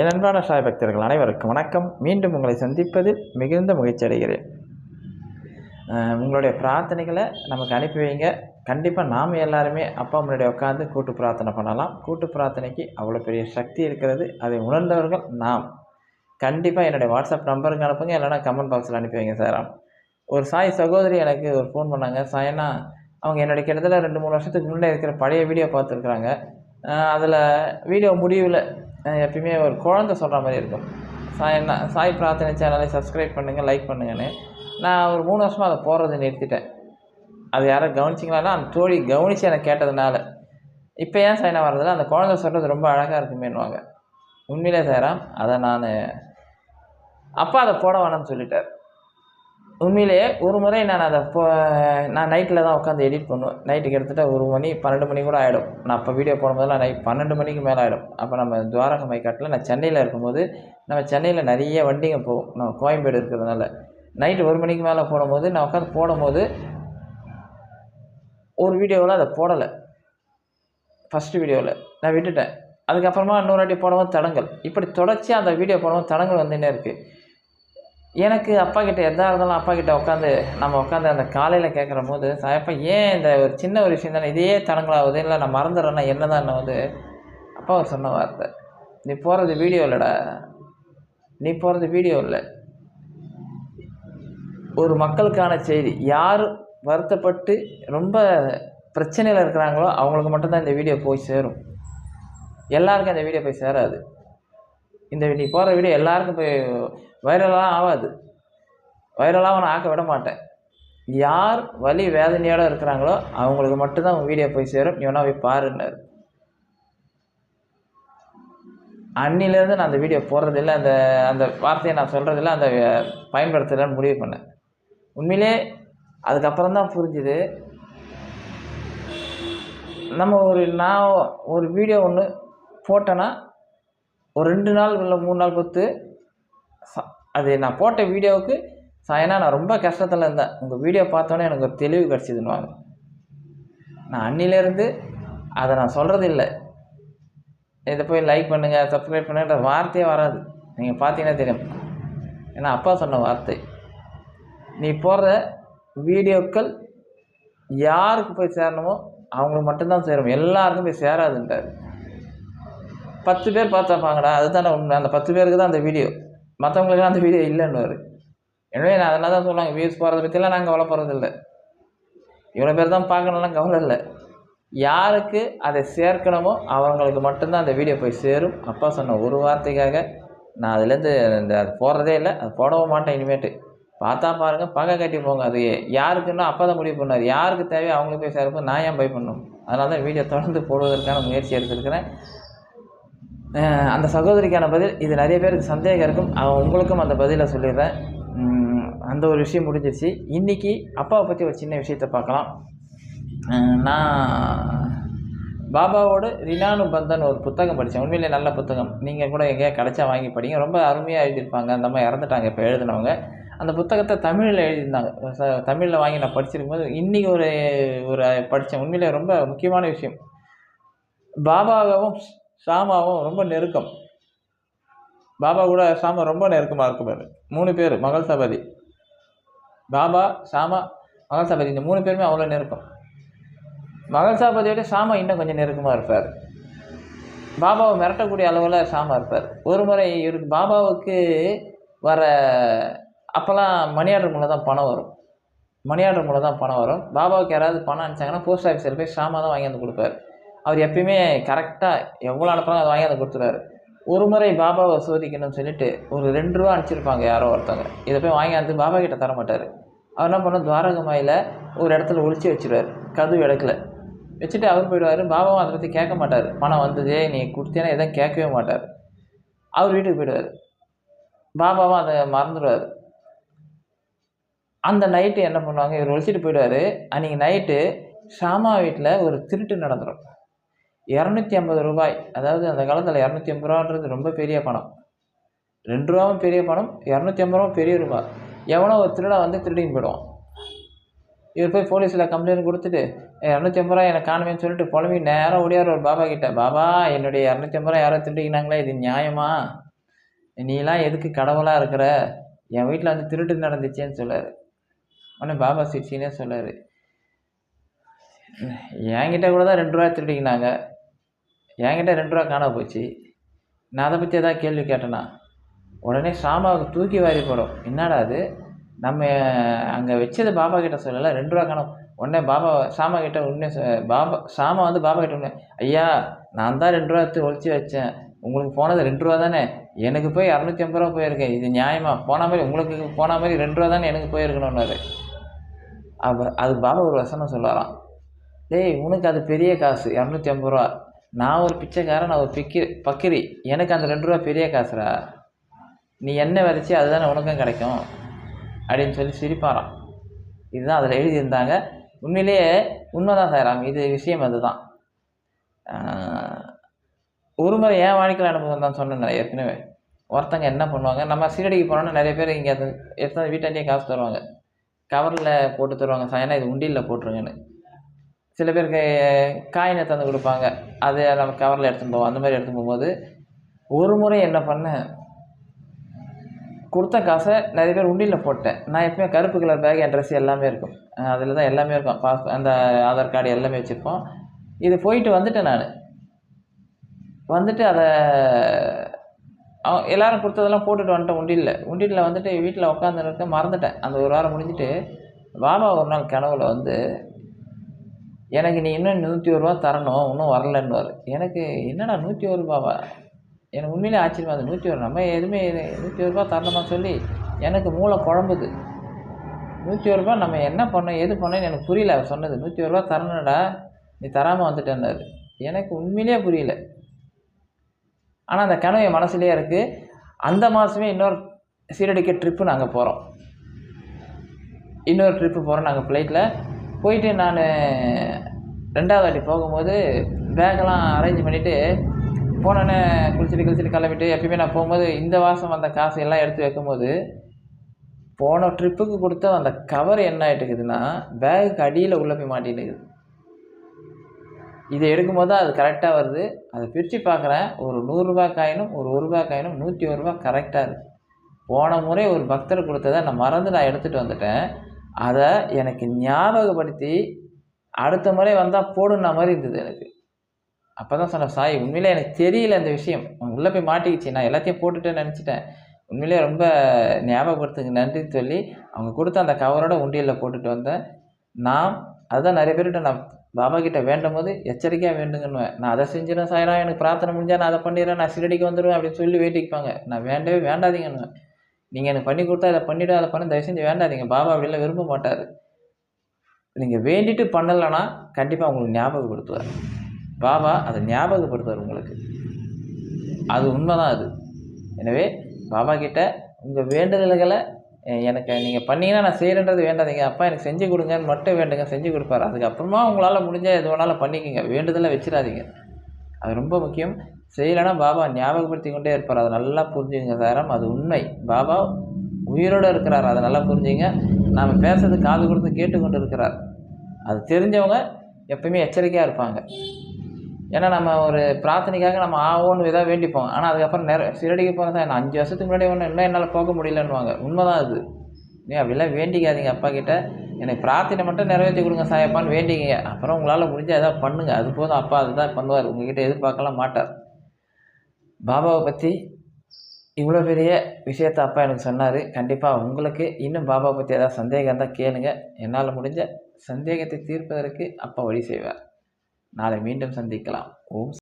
என் அன்பான சாய் பக்தர்கள் அனைவருக்கும் வணக்கம். மீண்டும் உங்களை சந்திப்பதில் மிகுந்த மகிழ்ச்சி அடைகிறேன். உங்களுடைய பிரார்த்தனைகளை நமக்கு அனுப்பி வைங்க. கண்டிப்பாக நாம் எல்லாருமே அப்பா முன்னாடி உட்காந்து கூட்டு பிரார்த்தனை பண்ணலாம். கூட்டு பிரார்த்தனைக்கு அவ்வளோ பெரிய சக்தி இருக்கிறது. அதை உணர்ந்தவர்கள் நாம். கண்டிப்பாக என்னுடைய வாட்ஸ்அப் நம்பருக்கு அனுப்புங்க. இல்லைனா கமெண்ட் பாக்ஸில் அனுப்பி வைங்க சார். ஒரு சாய் சகோதரி எனக்கு ஒரு ஃபோன் பண்ணாங்க. சாயனா அவங்க என்னுடைய கிட்டத்தட்ட ரெண்டு மூணு வருஷத்துக்கு முன்னே இருக்கிற பழைய வீடியோ பார்த்துருக்குறாங்க. அதில் வீடியோ முடிவில் எப்பயுமே ஒரு குழந்தை சொல்கிற மாதிரி இருக்கும். சாய் என்ன சாய் பிரார்த்தனை சேனலை சப்ஸ்கிரைப் பண்ணுங்கள் லைக் பண்ணுங்கன்னு. நான் ஒரு மூணு வருஷமாக அதை போடுறதை நிறுத்திட்டேன். அது யாரும் கவனிச்சிங்களான்னா அந்த தோழி கவனித்து எனக்கு கேட்டதுனால. இப்போ ஏன் சாய் நான் வர்றதில்ல? அந்த குழந்தை சொல்கிறது ரொம்ப அழகாக இருக்குமேன்னுவாங்க. உண்மையிலே சாராம் அதை நான் அப்பா அதை போட வேணாம்னு சொல்லிட்டார். உண்மையிலேயே ஒரு முறை நான் அதை போ நான் நைட்டில் தான் உட்காந்து எடிட் பண்ணுவேன். நைட்டு கிட்டத்தட்ட ஒரு மணி பன்னெண்டு மணி கூட ஆகிடும் நான் அப்போ வீடியோ போடும்போதெல்லாம் நைட் பன்னெண்டு மணிக்கு மேலே ஆகிடும் அப்போ நம்ம துவாரக மைக்காட்டில் நான் சென்னையில் இருக்கும்போது நம்ம சென்னையில் நிறைய வண்டிங்க போகும். நம்ம கோயம்பேடு இருக்கிறதுனால. நைட்டு ஒரு மணிக்கு மேலே போடும்போது நான் உட்காந்து போடும்போது ஒரு வீடியோவில் அதை போடலை. ஃபஸ்ட்டு வீடியோவில் நான் விட்டுட்டேன். அதுக்கப்புறமா இன்னொரு வாட்டி போடும்போது தடங்கள் இப்படி தொடர்ச்சியாக அந்த வீடியோ போடும்போது தடங்கள் வந்துன்னே இருக்குது எனக்கு அப்பா கிட்ட எதாக இருந்தாலும் அப்பா கிட்ட உட்காந்து நம்ம உட்காந்து அந்த காலையில் கேட்குற போது சாயப்பா ஏன் இந்த ஒரு சின்ன ஒரு விஷயம் தானே? இதே தடங்களாகுது இல்லை நான் மறந்துடுறேன்னா என்ன தான் வந்து? அப்பா அவர் சொன்ன வார்த்தை. நீ போகிறது வீடியோ இல்லைடா. நீ போகிறது வீடியோ இல்லை. ஒரு மக்களுக்கான செய்தி. யார் வருத்தப்பட்டு ரொம்ப பிரச்சனையில் இருக்கிறாங்களோ அவங்களுக்கு மட்டும்தான் இந்த வீடியோ போய் சேரும். எல்லாருக்கும் அந்த வீடியோ போய் சேராது. இந்த நீ போகிற வீடியோ எல்லாருக்கும் போய் வைரலாக ஆகாது வைரலாக நான் ஆக்க விட மாட்டேன். யார் வலி வேதனையோடு இருக்கிறாங்களோ அவங்களுக்கு மட்டும்தான் உன் வீடியோ போய் சேரும். நீ வேணா போய் பாருன்னாரு. அன்னிலேருந்து நான் அந்த வீடியோ போடுறதில்ல. அந்த அந்த வார்த்தையை நான் சொல்கிறதில்ல அந்த பயன்படுத்தலைன்னு முடிவு பண்ணேன். உண்மையிலே அதுக்கப்புறம் தான் புரிஞ்சுது. நம்ம ஒரு நான் ஒரு வீடியோ ஒன்று போட்டேன்னா ஒரு ரெண்டு நாள் இல்லை மூணு நாள் பொறுத்து ச- அது நான் போட்ட வீடியோவுக்கு சாயனா நான் ரொம்ப கஷ்டத்தில் இருந்தேன். உங்கள் வீடியோ பார்த்தோன்னே எனக்கு ஒரு தெளிவு கிடச்சிதுன்னுவாங்க. நான் அன்னிலேருந்து அதை நான் சொல்கிறது இல்லை. இதை போய் லைக் பண்ணுங்கள் சப்ஸ்கிரைப் பண்ணுங்கன்ற வார்த்தையே வராது. நீங்கள் பார்த்தீங்கன்னா தெரியும். ஏன்னா அப்பா சொன்ன வார்த்தை. நீ போடுற வீடியோக்கள் யாருக்கு போய் சேரணுமோ அவங்களுக்கு மட்டும்தான் சேரும். எல்லாருக்கும் போய் சேராதுன்றார். பத்து பேர் பார்த்தாப்பாங்கடா அதுதானே உண்மை. அந்த பத்து பேருக்கு தான் அந்த வீடியோ. மற்றவங்களுக்கு அந்த வீடியோ இல்லைன்னு எனவே நான் அதெல்லாம் தான் சொல்லுவாங்க வியூஸ் போகிறத பற்றிலாம் நாங்கள் கவலை இவ்வளோ பேர் தான் பார்க்கணும்லாம் கவலை இல்லை. யாருக்கு அதை சேர்க்கணுமோ அவங்களுக்கு மட்டும்தான் அந்த வீடியோ போய் சேரும். அப்பா சொன்ன ஒரு வார்த்தைக்காக நான் அதுலேருந்து இந்த அது போடுறதே இல்லை அது போடவும் மாட்டேன் இனிமேட்டு. பார்த்தா பாருங்கள் பகை கட்டி போங்க அது. யாருக்குன்னா அப்பா தான் முடிவு பண்ணார் யாருக்கு தேவையோ அவங்களுக்கு போய் சேரப்போ நான் ஏன் பை பண்ணணும் அதனால தான் வீடியோ தொடர்ந்து போடுவதற்கான முயற்சி எடுத்துருக்கிறேன். அந்த சகோதரிக்கான பதில் இது நிறைய பேருக்கு சந்தேகம் இருக்கும். அவன் உங்களுக்கும் அந்த பதிலை சொல்லிடுறேன். அந்த ஒரு விஷயம் முடிஞ்சிருச்சு. இன்றைக்கி அப்பாவை பற்றி ஒரு சின்ன விஷயத்தை பார்க்கலாம். நான் பாபாவோட ரினானு பந்தன் ஒரு புத்தகம் படித்தேன். உண்மையிலே நல்ல புத்தகம். நீங்கள் கூட எங்கேயா கிடச்சா வாங்கி படிங்க. ரொம்ப அருமையாக எழுதியிருப்பாங்க. அந்த மாதிரி இறந்துட்டாங்க இப்போ எழுதினவங்க. அந்த புத்தகத்தை தமிழில் எழுதியிருந்தாங்க. ச- தமிழில் வாங்கி நான் படிச்சிருக்கும் போது இன்றைக்கி ஒரு ஒரு படித்தேன். உண்மையிலே ரொம்ப முக்கியமான விஷயம். பாபாவும் சாமாவும் ரொம்ப நெருக்கம். பாபா கூட சாமா ரொம்ப நெருக்கமாக இருக்கும் மூணு பேர் மகள் சபதி. பாபா சாமா மகள் சபதி. இந்த மூணு பேருமே அவ்வளோ நெருக்கம். மகள் சபதியோட சாமா இன்னும் கொஞ்சம் நெருக்கமாக இருப்பார். பாபாவை மிரட்டக்கூடிய அளவில் சாமா இருப்பார். ஒரு முறை இவருக்கு பாபாவுக்கு வர அப்போல்லாம் மணி ஆர்டர் மூலம் தான் பணம் வரும். மணி ஆர்டர் மூலம் தான் பணம் வரும். பாபாவுக்கு யாராவது பணம் அனுப்பிச்சாங்கன்னா போஸ்ட் ஆஃபீஸில் போய் சாமா தான் வாங்கி வந்து கொடுப்பாரு. அவர் எப்பயுமே கரெக்டாக எவ்வளோ அனுப்புறாங்க அதை வாங்கி அதை கொடுத்துருவாரு ஒரு முறை பாபாவை சோதிக்கணும்னு சொல்லிட்டு ஒரு ரெண்டு ரூபா அனுப்பிச்சிருப்பாங்க யாரோ ஒருத்தவங்க. இதை போய் வாங்கி வந்து பாபா கிட்ட தர மாட்டார். அவர் என்ன பண்ண துவாரகமாயில் ஒரு இடத்துல ஒழிச்சு வச்சுருவார். கதவு இடத்துல வச்சுட்டு அவர் போயிடுவார். பாபாவும் அதை பற்றி கேட்க மாட்டார். பணம் வந்ததே நீ கொடுத்தேன்னா எதுவும் கேட்கவே மாட்டார். அவர் வீட்டுக்கு போயிடுவார். பாபாவும் அதை மறந்துடுவார். அந்த நைட்டு என்ன பண்ணுவாங்க? இவர் ஒழிச்சிட்டு போயிடுவார். அன்றைக்கி நைட்டு ஷாமா வீட்டில் ஒரு திருட்டு நடந்துடும் இரநூத்தி ஐம்பது ரூபாய். அதாவது அந்த காலத்தில் இரநூத்தி ஐம்பது ரூபான்றது ரொம்ப பெரிய பணம். ரெண்டு ரூபாவும் பெரிய பணம் இரநூத்தி ஐம்பது ரூபாவும் பெரிய ரூபா. எவனோ ஒரு திருடா வந்து திருடின்னு போயிடுவான். இவர் போய் போலீஸில் கம்ப்ளைண்ட் கொடுத்துட்டு இரநூத்தி ஐம்பது ரூபா எனக்கு காணுமேன்னு சொல்லிட்டு புலம்பி நேராக ஓடியார் ஒரு பாபா கிட்ட. பாபா என்னுடைய இரநூத்தி ஐம்பது ரூபா யாரோ திருடிக்கினாங்களே இது நியாயமா? நீலாம் எதுக்கு கடவுளாக இருக்கிற? என் வீட்டில் வந்து திருட்டு நடந்துச்சேன்னு சொல்லார். உடனே பாபா சிரிச்சின்னே சொல்லார். என்கிட்ட கூட தான் ரெண்டு ரூபா திருடிக்கினாங்க. என்கிட்ட ரெண்டு ரூபா காண போச்சு. நான் அதை பற்றி எதாவது கேள்வி கேட்டேனா? உடனே சாமாவுக்கு தூக்கி வாரி போடும். என்னடா அது? நம்ம அங்கே வச்சது பாபா கிட்ட சொல்லலை ரெண்டு ரூபா காணும். உடனே பாபா சாமா கிட்ட உடனே பாபா சாமா வந்து பாபா கிட்ட உடனே ஐயா நான் தான் ரெண்டு ரூபா எடுத்து ஒழிச்சு வச்சேன். உங்களுக்கு போனது ரெண்டு ரூபா தானே? எனக்கு போய் இரநூத்தி ஐம்பது ரூபா போயிருக்கேன் இது நியாயமா? போன மாதிரி உங்களுக்கு போன மாதிரி ரெண்டு ரூபா தானே எனக்கு போயிருக்கணும்னாரு. அப்போ அது பாபா ஒரு வசனம் சொல்லலாம் டேய் உனக்கு அது பெரிய காசு இரநூத்தி ஐம்பது ரூபா. நான் ஒரு பிச்சைக்காரன் நான் ஒரு பிக்கி பக்கிரி. எனக்கு அந்த ரெண்டு ரூபா பெரிய காசுடா. நீ என்ன விதைச்சி அதுதானே உனக்கும் கிடைக்கும் அப்படின்னு சொல்லி சிரிப்பாராம். இதுதான் அதில் எழுதியிருந்தாங்க. உண்மையிலேயே உண்மைதான் சாராம் இது விஷயம் அதுதான். ஒரு முறை ஏன் வாழ்க்கையில் அனுபவம் தான் சொன்னேன் ஏற்கனவே. ஒருத்தங்க என்ன பண்ணுவாங்க நம்ம சீரடிக்கு போனோம்னா நிறைய பேர் இங்கே எடுத்து வீட்டாண்டியே காசு தருவாங்க. கவரில் போட்டு தருவாங்க. சாயனா இது உண்டியலில் போட்டுருங்கன்னு. சில பேருக்கு காயினை தந்து கொடுப்பாங்க. அதை நம்ம கவரில் எடுத்துன்னு போவோம். அந்த மாதிரி எடுத்துன்னு போகும்போது ஒரு முறை என்ன பண்ணேன்? கொடுத்த காசை நிறைய பேர் உண்டியில் போட்டேன். நான் எப்பவுமே கருப்பு கலர் பேக் என் ட்ரெஸ் எல்லாமே இருக்கும். அதில் தான் எல்லாமே இருக்கும். பாஸ் அந்த ஆதார் கார்டு எல்லாமே வச்சுருப்போம். இது போயிட்டு வந்துட்டேன் நான். வந்துட்டு அதை அவன் கொடுத்ததெல்லாம் போட்டுட்டு வந்துட்டேன் உண்டியில். உண்டியில் வந்துட்டு வீட்டில் உட்காந்துருக்க மறந்துட்டேன். அந்த ஒரு வாரம் முடிஞ்சிட்டு பாபா ஒரு நாள் கனவுல வந்து எனக்கு நீ இன்னும் நூற்றி ஒரு ரூபா தரணும் இன்னும் வரலன்னுவார். எனக்கு என்னடா நூற்றி ஒரு ரூபாவா? எனக்கு உண்மையிலே ஆச்சரியமா இருந்தது நூற்றி ஒரு நம்ம எதுவுமே நூற்றி ஒரு ரூபா தரணுமா சொல்லி எனக்கு மூளை குழம்புது. நூற்றி ஒரு ரூபா நம்ம என்ன பண்ணோம் எது பண்ணோம்னு எனக்கு புரியல அவர் சொன்னது. நூற்றி ஒரு ரூபா தரணும்டா நீ தராமல் வந்துட்டேன்னாரு. எனக்கு உண்மையிலேயே புரியல. ஆனால் அந்த கனவு என் மனசுலேயே இருக்குது அந்த மாதமே இன்னொரு சீரடிக்க ட்ரிப்பு நாங்கள் போகிறோம் இன்னொரு ட்ரிப்பு போகிறோம் நாங்கள் ஃப்ளைட்டில் போயிட்டு நான் ரெண்டாவது வாட்டி போகும்போது பேக்கெல்லாம் அரேஞ்ச் பண்ணிவிட்டு போனோன்னே குளிச்சுட்டு குளிச்சுட்டு கிளம்பிட்டு எப்பயுமே நான் போகும்போது இந்த வாசம் வந்த காசு எல்லாம் எடுத்து வைக்கும்போது போன ட்ரிப்புக்கு கொடுத்த அந்த கவர் என்ன ஆகிட்டுக்குதுன்னா பேகுக்கு அடியில் உள்ளே போய் மாட்டின்னுக்குது இதை எடுக்கும்போது அது கரெக்டாக வருது. அதை பிரித்து பார்க்குறேன். ஒரு நூறுரூபா காயினும் ஒரு ஒரு ரூபா காயினும் நூற்றி ஒரு ரூபா கரெக்டாக இருக்குது போன முறை ஒரு பக்தர் கொடுத்ததை நான் மறந்து நான் எடுத்துகிட்டு வந்துட்டேன். அதை எனக்கு ஞாபகப்படுத்தி அடுத்த முறை வந்தால் போடுன மாதிரி இருந்தது எனக்கு. அப்போ தான் சொன்னேன் சாய் உண்மையிலே எனக்கு தெரியல அந்த விஷயம். உள்ளே போய் மாட்டிக்கிச்சு. நான் எல்லாத்தையும் போட்டுட்டேன்னு நினச்சிட்டேன். உண்மையிலே ரொம்ப ஞாபகப்படுத்துங்க. நன்றின்னு சொல்லி அவங்க கொடுத்த அந்த கவரோட உண்டியலில் போட்டுட்டு வந்தேன். நான் அதுதான் நிறைய பேர்கிட்ட நான் பாபா கிட்ட வேண்டும் போது எச்சரிக்கையாக வேண்டுங்கன்னுவேன். நான் அதை செஞ்சிடும் சாயிரம் எனக்கு பிரார்த்தனை முடிஞ்சால் நான் அதை பண்ணிடுறேன். நான் சிறடிக்கு வந்துடுவேன் அப்படின்னு சொல்லி வேட்டிக்குப்பாங்க நான் வேண்டவே வேண்டாதீங்கன்னுவேன். நீங்கள் எனக்கு பண்ணி கொடுத்தா இதை பண்ணிவிடு அதை பண்ண தயவு செஞ்சு வேண்டாதீங்க. பாபா அப்படிலாம் விரும்ப மாட்டார். நீங்கள் வேண்டிட்டு பண்ணலைன்னா கண்டிப்பாக உங்களுக்கு ஞாபகப்படுத்துவார். பாபா அதை ஞாபகப்படுத்துவார் உங்களுக்கு. அது உண்மை தான் அது. எனவே பாபா கிட்ட உங்கள் வேண்டுதல்களை எனக்கு நீங்கள் பண்ணீங்கன்னா நான் செய்கிறேன்றது வேண்டாதீங்க. அப்பா எனக்கு செஞ்சு கொடுங்கன்னு மட்டும் வேண்டுங்க செஞ்சு கொடுப்பாரு. அதுக்கப்புறமா உங்களால் முடிஞ்சால் எது வேணாலும் பண்ணிக்கோங்க. வேண்டுதலை வச்சிடாதீங்க. அது ரொம்ப முக்கியம். செய்யலைன்னா பாபா ஞாபகப்படுத்தி கொண்டே இருப்பார். அதை நல்லா புரிஞ்சுங்க சாரம் அது உண்மை. பாபா உயிரோடு இருக்கிறார். அதை நல்லா புரிஞ்சுங்க நாம் பேசுறது காது கொடுத்து கேட்டுக்கொண்டு இருக்கிறார் அது தெரிஞ்சவங்க எப்பயுமே எச்சரிக்கையாக இருப்பாங்க. ஏன்னா நம்ம ஒரு பிரார்த்தனைக்காக நம்ம ஆவோன்னு இதாக வேண்டிப்போம். ஆனால் அதுக்கப்புறம் நிறைய சிறடிக்கு சார். நான் அஞ்சு வருஷத்துக்கு முன்னாடி ஒன்று இன்னும் என்னால் போக முடியலன்னுவாங்க. உண்மைதான் அது. நீ அப்படிலாம் வேண்டிக்காதீங்க அப்பா கிட்ட. எனக்கு பிரார்த்தனை மட்டும் நிறைவேற்றி கொடுங்க சாயப்பான்னு வேண்டிக்கிங்க. அப்புறம் உங்களால் முடிஞ்சால் எதாவது பண்ணுங்கள் அது போதும். அப்பா அதுதான் பண்ணுவார். உங்ககிட்ட எதிர்பார்க்கலாம் மாட்டார். பாபாவை பற்றி இவ்வளோ பெரிய விஷயத்த அப்பா எனக்கு சொன்னார். கண்டிப்பாக உங்களுக்கு இன்னும் பாபாவை பற்றி ஏதாவது சந்தேகம் இருந்தால் கேளுங்க. என்னால் முடிஞ்ச சந்தேகத்தை தீர்ப்பதற்கு அப்பா வழி செய்வார். நாளை மீண்டும் சந்திக்கலாம். ஓம்